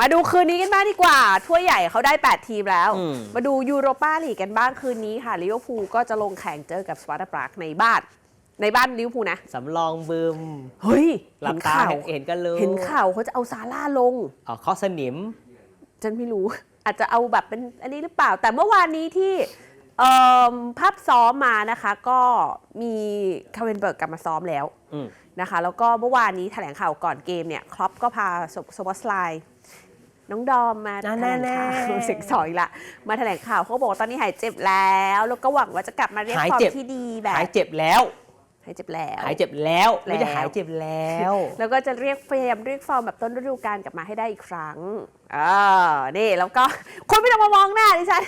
มาดูคืนนี้กันบ้างดีกว่าถ้วยใหญ่เขาได้ 8 ทีมแล้ว อืม มาดูยูโรปาลีกกันบ้างคืนนี้ค่ะลิเวอร์พูลก็จะลงแข่งเจอกับสปาร์ตาปรากในบ้าน ในบ้านลิเวอร์พูลนะ สำรองบึม เฮ้ยหลัเห็บนตาข่าวเห็นเห็นกันเลยเห็นข่าวเขาจะเอาซาร่าลง อ๋อเคาะสนิม ฉันไม่รู้ อาจจะเอาแบบเป็นอันนี้หรือเปล่า แต่เมื่อวานนี้ที่เอิ่มภาพซ้อมมานะคะ ก็มีคาเวนเบิร์กกลับมาซ้อมแล้วอืม นะคะ แล้วก็เมื่อวานนี้แถลงข่าวก่อนเกมเนี่ยครอปก็พาโซบอสไลน้ องดอมมาแถลงข่าวแน่ๆเสียงสอยละมาแถลงข่าวเขาบอกว่าตอนนี้หายเจ็บแล้ว แล้วก็หวังว่าจะกลับมาเรียกหายฟอร์เจ็มบที่ดีแบบหายเจ็บแล้วหายเจ็บแล้วหายเจ็บแล้วไม่แล้วจะหายเจ็บแล้ว แล้วก็จะเรียกเฟรมเรียกฟอร์มแบบต้นฤดูกาลกลับมาให้ได้อีกครั้งเออนี่แล้วก็คุณไม่ต้องมามองหน้าดิฉัน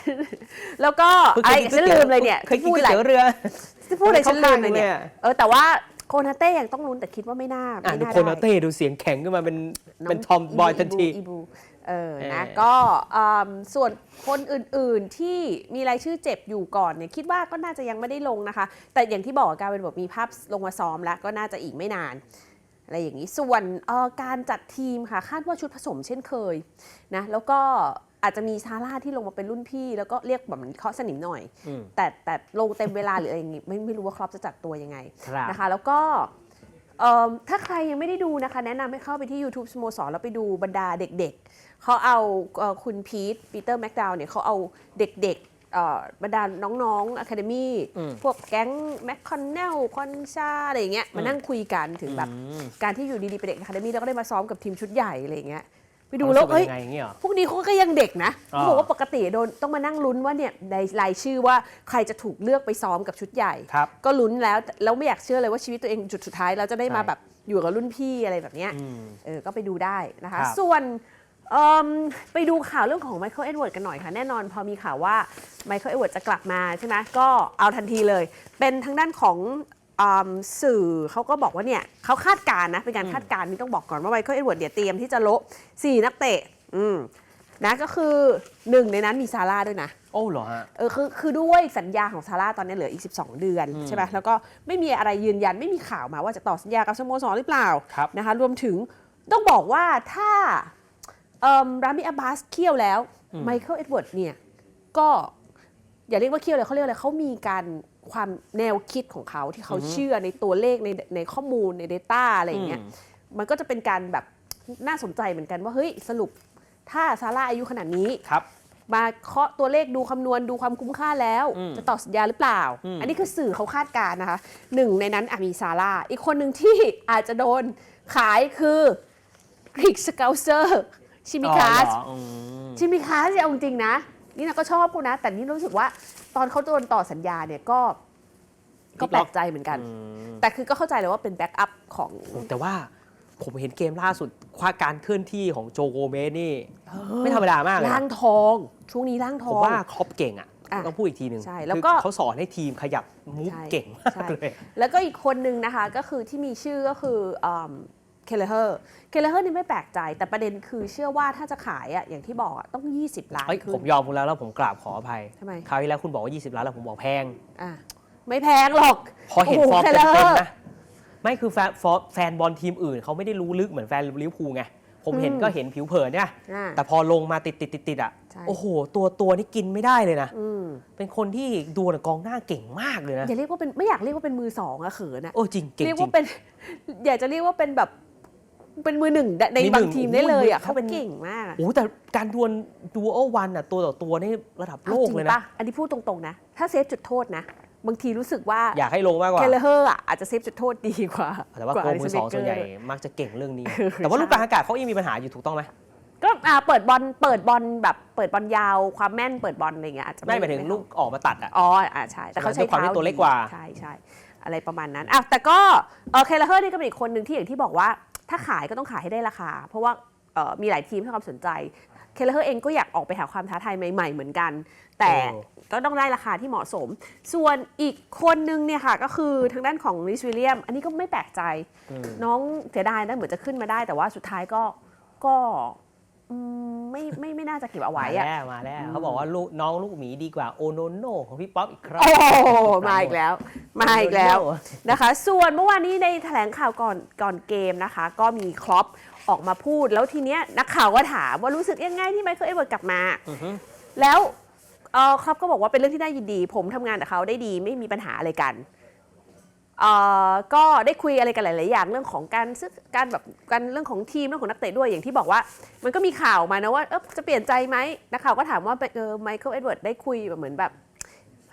แล้วก็อะไรอีกฉันลืมเลยเนี่ยเคยกินพูดก๋วยอะไรเตี๋ยวเรือพูดอะไรฉันลืมเลยไม่เนี่ยเข้าข้างเลยอะเออแต่ว่า โคนาเต้ยังต้องลุ้นแต่คิดว่าไม่น่าอะไม่ดูน่าโคนาได้ เต้ดูเสียงแข็งขึ้นมาเป็นน้งเป็นทอมบอยทันที อีบูเออเออนะก็อืมส่วนคนอื่นๆที่มีรายชื่อเจ็บอยู่ก่อนเนี่ยคิดว่าก็น่าจะยังไม่ได้ลงนะคะ แต่อย่างที่บอกการเป็นบอกมีภาพลงมาซ้อมแล้วก็น่าจะอีกไม่นาน อะไรอย่างนี้ ส่วนเอ่อการจัดทีมค่ะ คาดว่าชุดผสมเช่นเคยนะ แล้วก็ อาจจะมีซาร่าที่ลงมาเป็นรุ่นพี่ แล้วก็เรียกแบบเหมือนเคาะสนิมหน่อย อืม แต่แต่ลงเต็มเวลาหรืออะไรอย่างงี้ไม่ไม่รู้ว่าครอปจะจัดตัวยังไง ครับ นะคะแล้วก็เอิ่มถ้าใครยังไม่ได้ดูนะคะ แนะนำให้เข้าไปที่ YouTube สโมสรแล้วไปดูบรรดาเด็กๆ เขาเอาเอ่อคุณพีทปีเตอร์แม็กดาวเนี่ยเขาเอาเด็กๆเอ่อบรรดาน้องๆอะคาเดมี่อืม พวกแก๊งแมคคอนเนลคอนชาอะไรอย่างเงี้ยมานั่งคุยกันถึงแบบ อืม การที่อยู่ดีๆเป็นเด็กอะคาเดมี่แล้วก็ได้มาซ้อมกับทีมชุดใหญ่อะไรอย่างเงี้ย ไปดูความแล้วรู้สึกเอ้ยป็นยังไงอย่างเงี้ยเหรอพวกนี้เขาก็ยังเด็กนะอ่าเขาบอกว่าปกติโดนต้องมานั่งลุ้นว่าเนี่ยในรายชื่อว่าใครจะถูกเลือกไปซ้อมกับชุดใหญ่ครับก็ลุ้นแล้วแล้วไม่อยากเชื่อเลยว่าชีวิตตัวเองจุดสุดท้ายเราจะได้มาใช่แบบอยู่กับรุ่นพี่อะไรแบบเนี้ยอืมเออก็ไปดูได้นะคะครับส่วนเอิ่มไปดูข่าวเรื่องของไมเคิลเอ็ดเวิร์ดกันหน่อยค่ะ แน่นอนพอมีข่าวว่าไมเคิลเอ็ดเวิร์ดจะกลับมาใช่ไหมก็เอาทันทีเลย เป็นทางด้านของอืม สื่อเขาก็บอกว่าเนี่ยเขาคาดการณ์นะเป็นการคาดการณ์นี่ต้องบอกก่อนว่าไมเคิลเอ็ดเวิร์ดเดี๋ยวเตรียมที่จะโละสี่นักเตะอืมนะก็คือหนึ่งในนั้นมีซาร่าด้วยนะ โอ้เหรอฮะ เออคือคือด้วยสัญญาของซาร่าตอนนี้เหลืออีก 12 เดือนอืมใช่ไหมแล้วก็ไม่มีอะไรยืนยันไม่มีข่าวมาว่าจะต่อสัญญากับสโมสรหรือเปล่าครับ นะคะรวมถึงต้องบอกว่าถ้าเอิ่มรามิอาบาสเคี่ยวแล้วไมเคิลเอ็ดเวิร์ดเนี่ยก็อย่าเรียกว่าเคี่ยวเลยเขาเรียกอะไรเขามีการ ความแนวคิดของเขาที่เขาเชื่อในตัวเลขในในข้อมูลใน Data อะไรอย่างเงี้ยอืมมันก็จะเป็นการแบบน่าสนใจเหมือนกันว่าเฮ้ยสรุปถ้าซาร่าอายุขนาดนี้ครับมาเคาะตัวเลขดูคำนวณดูความคุ้มค่าแล้วอืมจะต่อสัญญาหรือเปล่าอืมอันนี้คือสื่อเขาคาดการณ์นะคะหนึ่งในนั้นอะมีซาร่า อีกคนหนึ่งที่อาจจะโดนขายคือกริกสเกลเซอร์ชิมิคาสอ๋อเหรออืมชิมิคาสเนี่ยเอาจริงๆนะ นี่นะก็ชอบเขานะ แต่นี่รู้สึกว่า ตอนเขาโดนต่อสัญญาเนี่ยก็ก็แปลกใจเหมือนกันอืมแต่คือก็เข้าใจเลยว่าเป็นแบ็กอัพของแต่ว่าผมเห็นเกมล่าสุดความการเคลื่อนที่ของโจโกเมสนี่ไม่ธรรมดามากเลยร่างนะทอง ช่วงนี้ร่างทผอมงว่าครอปเก่งอะอะต้องพูดอีกทีหนึ่งใช่แล้วก็คือเขาสอนให้ทีมขยับมูฟใช่เก่งมากใช่เลยแล้วก็อีกคนนึงนะคะ ก็คือที่มีชื่อก็คือ เคเลเฮอร์เคเลเฮอร์นี่ไม่แปลกใจ แต่ประเด็นคือเชื่อว่าถ้าจะขายอะอย่างที่บอกอะต้อง 20 ล้านเฮ้ยขึ้ผนมยอมคุณแล้วแล้วผมกราบขออภัยทำไม คราวที่แล้วคุณบอกว่า 20 ล้านแล้วผมบอกแพง อะไม่แพงหรอกพอเห็นโโฟอร์มเคเต็ลอมร์ๆนะ ไม่คือแฟนฟอร์แฟนบอลทีมอื่นเขาไม่ได้รู้ลึกเหมือนแฟนลิเวอร์พูลไง ผมเห็นอืม ก็เห็นผิวเผินเนี่ยอะ แต่พอลงมาติดติดติดติดๆๆๆอะ ใช่ โอ้โห ตัวตัวนี่กินไม่ได้เลยนะ อืมเป็นคนที่ดูนะกองหน้าเก่งมากเลยนะ อย่าเรียกว่าเป็นไม่อยากเรียกว่าเป็นมือสองอะเขินอะโอ้จริงเก่งเรียกจริว่าง เป็น อยากจะเรียกว่าเป็นแบบ เป็นมือหนึ่งในมือหนึ่งบางทีมได้เลยอะโอ้โหเขาเป็นเก่งมากอะโอ้แต่การดวลดูโอวันอะตัวต่อตัวนี่ระดับโลกเลยอาจริงนะ ปะอันนี้พูดตรงๆนะ ถ้าเซฟจุดโทษนะ บางทีรู้สึกว่าอยากให้ลงมากกว่า เคเลเฮอร์อะอาจจะเซฟจุดโทษดีกว่าแต่ว่าว่าโกมือสอง Alisson ส่วนใหญ่ Becker มักจะเก่งเรื่องนี้เออแต่ว่าใช่ลูกกลางอากาศเขายังมีปัญหาอยู่ถูกต้องไหมก็อ่าเปิดบอลเปิดบอลแบบเปิดบอลยาวความแม่นเปิดบอลอะไรเงี้ยอาจจะไม่หมายถึงลูกออกมาตัดอะ อ๋ออ่าใช่ แต่เขาใช้ด้วยความที่เท้าตัวเล็กกว่า ใช่ใช่อะไรประมาณนั้นอะแต่ก็เออเคเลเฮอร์นี่ก็เป็นอีกคนหนึ่งที่อย่างที่บอกว่า ถ้าขายก็ต้องขายให้ได้ราคา เพราะว่าเอ่อมีหลายทีมให้ความสนใจ เคเลเฮอร์เองก็อยากออกไปหาความท้าทายใหม่ ๆ เหมือนกัน แต่ก็ต้องได้ราคาที่เหมาะสม ส่วนอีกคนนึงเนี่ยค่ะก็คือทางด้านของลิสวิลเลียม อันนี้ก็ไม่แปลกใจอืมน้องเสียดายนะเหมือนจะขึ้นมาได้ แต่ว่าสุดท้ายก็ก็ อืมไม่ไม่ไม่ไม่น่าจะเก็บเอามาไว้อะแล้วมาแล้วอืมเขาบอกว่าลูกน้องลูกหมีดีกว่าโอโนโนของพี่ป๊อปอีกครับโอ้มาอีกแล้ว มาอีกแล้วนะคะส่วนเมื่อวานนี้ในแถลงข่าวก่อนก่อนเกมนะคะ ก็มีครอปออกมาพูด แล้วทีเนี้ยนักข่าวก็ถามว่ารู้สึกยังไงที่ไมเคิลเอ็ดเวิร์ดกลับมา อือฮึ แล้วเอ่อครอปก็บอกว่าเป็นเรื่องที่น่ายินดี ผมทำงานกับเขาได้ดีไม่มีปัญหาอะไรกันเอ่อ ก็ได้คุยอะไรกันหลาย ๆ อย่างเรื่องของการซื้อการแบบการเรื่องของทีมเรื่องของนักเตะด้วยอย่างที่บอกว่า มันก็มีข่าวมานะว่าเออจะเปลี่ยนใจไหมนักข่าวก็ถามว่าเออไมเคิลเอ็ดเวิร์ดได้คุยแบบเหมือนแบบ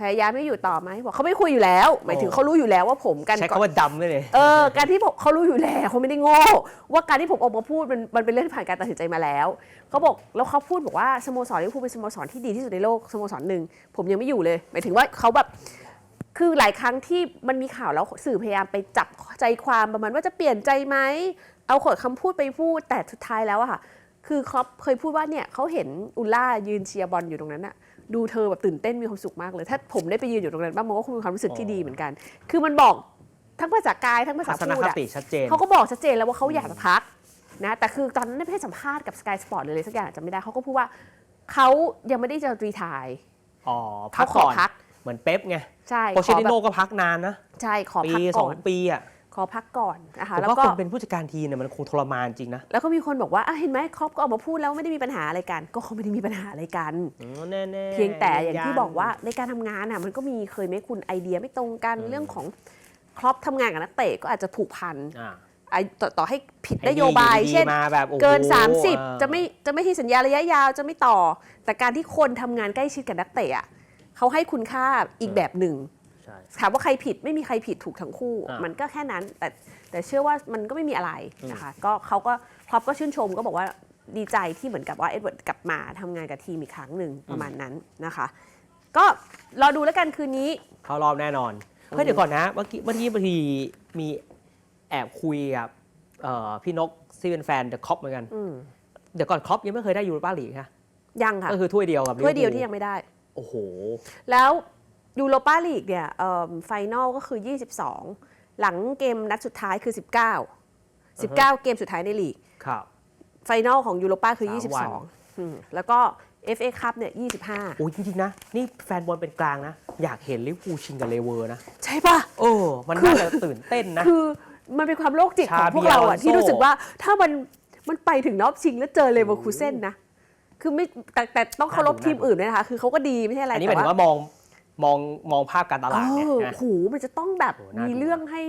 พยายามไม่อยู่ต่อไหมบอกเขาไม่คุยอยู่แล้ว หมายถึงเขารู้อยู่แล้วว่าผมกันใช้ก่อนคำว่าดำเลยเลยเออการที่ผมเขารู้อยู่แล้วเขาไม่ได้โง่ว่าการที่ผมออกมาพูดมันมันเป็นเรื่องที่ผ่านการตัดสินใจมาแล้วเขาบอกแล้วเขาพูดบอกว่าสโมสรลิเวอร์พูลเป็นสโมสรที่ดีที่สุดในโลกสโมสรหนึ่งผมยังไม่อยู่เลย หมายถึงว่าเขาแบบ คือหลายครั้งที่มันมีข่าวแล้วสื่อพยายามไปจับใจความประมาณว่าจะเปลี่ยนใจไหม เอาขดคำพูดไปพูดแต่สุดท้ายแล้วอะค่ะ คือครอปเคยพูดว่าเนี่ยเขาเห็นอุลล่ายืนเชียร์บอลอยู่ตรงนั้นอะดูเธอแบบตื่นเต้นมีความสุขมากเลย ถ้าผมได้ไปยืนอยู่ตรงนั้นบ้างมันก็คงมีความรู้สึกที่ดีเหมือนกัน คือมันบอกทั้งภาษากายทั้งภาษาทัศนพูดคอะติชัดเจนเขาก็บอกชัดเจนแล้วว่าเขาอยากจะพักนะแต่คือตอนนั้นไม่ให้สัมภาษณ์กับ Sky Sport เลยเลยสักอย่างจำไม่ได้เขาก็พูดว่าเขายังไม่ได้จะรีทายอ๋อพัเขากขอก่อนพัก เหมือนเป๊ปไงใช่โปเชขอติแบโนบก็พักนานนะ ใช่ขอปีพักสก่อองนปีอะขอพักก่อนนะคะผมแล้วว่าก็คนเป็นผู้จัดการทีมเนี่ยมันคงทรมานจริงนะ แล้วก็มีคนบอกว่าอะเห็นไหมครอปก็ออกมาพูดแล้วไม่ได้มีปัญหาอะไรกัน ก็เขาไม่ได้มีปัญหาอะไรกันอืมแน่ๆเพียงแต่อย่างที่นบอกว่าในการทำงานอะมันก็มีเคยไหมคุณไอเดียไม่ตรงกันอืมเรื่องของครอปทำงานกับนักเตะก็อาจจะผูกพันอ่าไอ้ต่อต่อให้ผิดไอ้นโยบายดีๆเช่นมาแบบโอ้โหเกินอ่า30 จะไม่จะไม่ที่สัญญาระยะยาวจะไม่ต่อ แต่การที่คนทำงานใกล้ชิดกับนักเตะอะ เขาให้คุณค่าอีกแบบหนึ่งใช่ถามว่าใครผิดไม่มีใครผิดถูกทั้งคู่อ่ามัมันก็แค่นั้น แต่แต่เชื่อว่ามันก็ไม่มีอะไรอืมนะคะก็เขาก็ครอปก็ชื่นชมก็บอกว่าดีใจที่เหมือนกับว่าเอ็ดเวิร์ดกลับมาทำงานกับทีมอีกครั้งหนึ่งประมาณนั้นนะคะ ก็รอดูแล้วกันคืนนี้ เข้ารอบแน่นอนเฮ้ยเดี๋ยวก่อนนะเมื่อกี้เมื่อกี้บางทีมีแอบคุยกับเอ่อพี่นกที่เป็นแฟนเดอะคอปเหมือนกันอืมเดี๋ยวก่อนคอปยังไม่เคยได้ยูโรปาลีกค่ะยังค่ะก็คือถ้วยเดียวกับถ้วยเดียวลิที่ร์ยังไม่ได้ โอ้โห แล้วยูโรปาลีกเนี่ยไฟนอลก็คือ 22 หลังเกมนัดสุดท้ายคือ 19 19 เกมสุดท้ายในลีกครับ ไฟนอลของยูโรปาคือ สามวัน 22อืมแล้วก็ FA คัพเนี่ยโอ้ยจริงๆนะ นี่แฟนบอลเป็นกลางนะ อยากเห็นลิเวอร์พูลชิงกับเลเวอร์นะ25ใช่ปะโอ้มันน่าจะตื่นเต้นนะ คือมันเป็นความโรคจิตของชาพวกเราบีอะอลอนโซที่รู้สึกว่าถ้ามันมันไปถึงรอบชิงแล้วเจอเลเวอร์คูเซ่นนะ คือไม่แต่แต่ต้องเคารพน่าดูทีมอื่นด้วยนะคะ คือเขาก็ดีไม่ใช่อะไรอันนี้หมายแต่ถึงว่าว่ามองมองมองภาพการตลาดเนี่ยเออนะ โหมันจะต้องแบบโหน่าดูมีเรื่องให้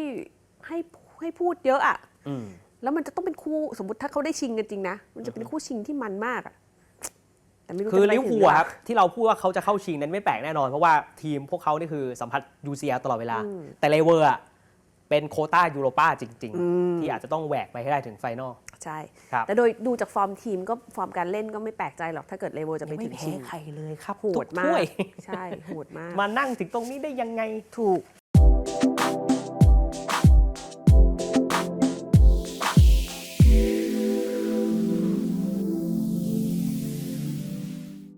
ให้ให้พูดเยอะอะอืม แล้วมันจะต้องเป็นคู่สมมติถ้าเขาได้ชิงกันจริงนะมันจะเป็นคู่ชิงที่มันมากอะแต่ไม่รู้คือจะไปลิเวอร์ถึพูงลหออะเปคล่ารับ ที่เราพูดว่าเขาจะเข้าชิงนั้นไม่แปลกแน่นอน เพราะว่าทีมพวกเขานี่คือสัมผัส UCL ตลอดเวลาอืมแต่เลเวอร์อะเป็นโควต้ายูโรป้าจริงอืมๆที่อาจจะต้องแหวกไปให้ได้ถึงไฟนอล ใช่ ครับ แต่โดยดูจากฟอร์มทีมก็ฟอร์มการเล่นก็ไม่แปลกใจหรอกถ้าเกิดเลเวอร์จะไปไม่ถึงแพ้ชิง ใครเลยครับโหดทุกมาถ้วกยใช่โหดมาก มานั่งถึงตรงนี้ได้ยังไงถูก